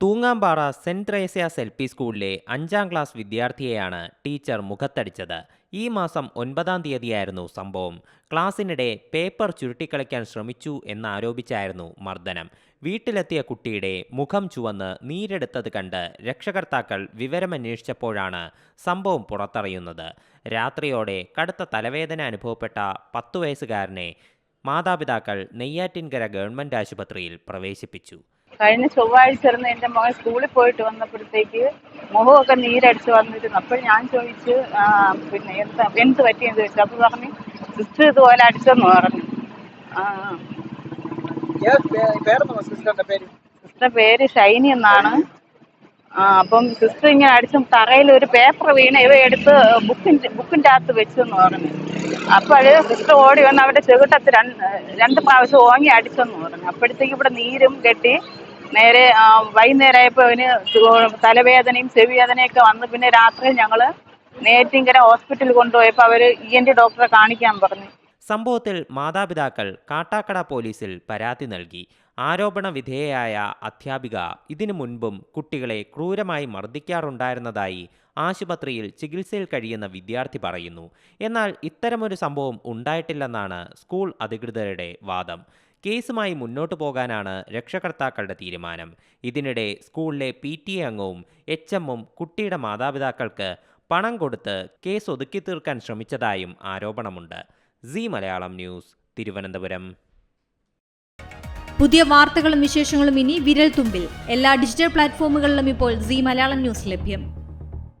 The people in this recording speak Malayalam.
Thoongampara saint Thresia's L P സ്കൂളിലെ അഞ്ചാം ക്ലാസ് വിദ്യാർത്ഥിയെയാണ് ടീച്ചർ മുഖത്തടിച്ചത്. ഈ മാസം ഒൻപതാം തീയതിയായിരുന്നു സംഭവം. ക്ലാസ്സിനിടെ പേപ്പർ ചുരുട്ടിക്കളിക്കാൻ ശ്രമിച്ചു എന്നാരോപിച്ചായിരുന്നു മർദ്ദനം. വീട്ടിലെത്തിയ കുട്ടിയുടെ മുഖം ചുവന്ന് നീരെടുത്തത് കണ്ട് രക്ഷകർത്താക്കൾ വിവരമന്വേഷിച്ചപ്പോഴാണ് സംഭവം പുറത്തറിയുന്നത്. രാത്രിയോടെ കടുത്ത തലവേദന അനുഭവപ്പെട്ട പത്തു വയസ്സുകാരനെ മാതാപിതാക്കൾ നെയ്യാറ്റിൻകര ഗവൺമെന്റ് ആശുപത്രിയിൽ പ്രവേശിപ്പിച്ചു. കഴിഞ്ഞ ചൊവ്വാഴ്ച ഇരുന്ന് എന്റെ മകൻ സ്കൂളിൽ പോയിട്ട് വന്നപ്പോഴത്തേക്ക് മുഖമൊക്കെ നീരടിച്ച് വന്നിരുന്നു. അപ്പോൾ ഞാൻ ചോദിച്ച് പിന്നെ എന്താ എന്ത് പറ്റിയെന്ന് ചോദിച്ചു. അപ്പോൾ പറഞ്ഞു സിസ്റ്റർ ഇതുപോലെ അടിച്ചെന്ന് പറഞ്ഞു. സിസ്റ്ററുടെ പേര് ഷൈനി എന്നാണ്. ആ അപ്പം സിസ്റ്റർ ഇങ്ങനെ അടിച്ചും തറയിൽ ഒരു പേപ്പർ വീണ് ഇവ എടുത്ത് ബുക്കിന്റെ ബുക്കിന്റെ അകത്ത് വെച്ചെന്ന് പറഞ്ഞു. അപ്പോൾ സിസ്റ്റർ ഓടി വന്ന് അവിടെ ചെകിട്ടത്ത് രണ്ട് രണ്ട് പ്രാവശ്യം ഓങ്ങി അടിച്ചെന്ന് പറഞ്ഞു. അപ്പോഴത്തേക്ക് ഇവിടെ നീരും കെട്ടി നേരെ വൈകുന്നേരമായപ്പോൾ അവന് തലവേദനയും ചെവിവേദനയൊക്കെ വന്ന് പിന്നെ രാത്രി ഞങ്ങൾ നേറ്റിങ്കര ഹോസ്പിറ്റലിൽ കൊണ്ടുപോയപ്പോൾ അവർ ഇ എൻ ടി ഡോക്ടറെ കാണിക്കാൻ പറഞ്ഞു. സംഭവത്തിൽ മാതാപിതാക്കൾ കാട്ടാക്കട പോലീസിൽ പരാതി നൽകി. ആരോപണ വിധേയയായ അധ്യാപിക ഇതിനു മുൻപും കുട്ടികളെ ക്രൂരമായി മർദ്ദിക്കാറുണ്ടായിരുന്നതായി ആശുപത്രിയിൽ ചികിത്സയിൽ കഴിയുന്ന വിദ്യാർത്ഥി പറയുന്നു. എന്നാൽ ഇത്തരമൊരു സംഭവം ഉണ്ടായിട്ടില്ലെന്നാണ് സ്കൂൾ അധികൃതരുടെ വാദം. കേസുമായി മുന്നോട്ടു പോകാനാണ് രക്ഷകർത്താക്കളുടെ തീരുമാനം. ഇതിനിടെ സ്കൂളിലെ പി ടി എ അംഗവും എച്ച് എമ്മും കുട്ടിയുടെ മാതാപിതാക്കൾക്ക് പണം കൊടുത്ത് കേസ് ഒതുക്കി തീർക്കാൻ ശ്രമിച്ചതായും ആരോപണമുണ്ട്. Zee Malayalam news Thiruvananthapuram. പുതിയ വാർത്തകളും വിശേഷങ്ങളും ഇനി വിരൽ തുമ്പിൽ എല്ലാ ഡിജിറ്റൽ പ്ലാറ്റ്ഫോമുകളിലും ഇപ്പോൾ സി മലയാളം ന്യൂസ് ലഭ്യം.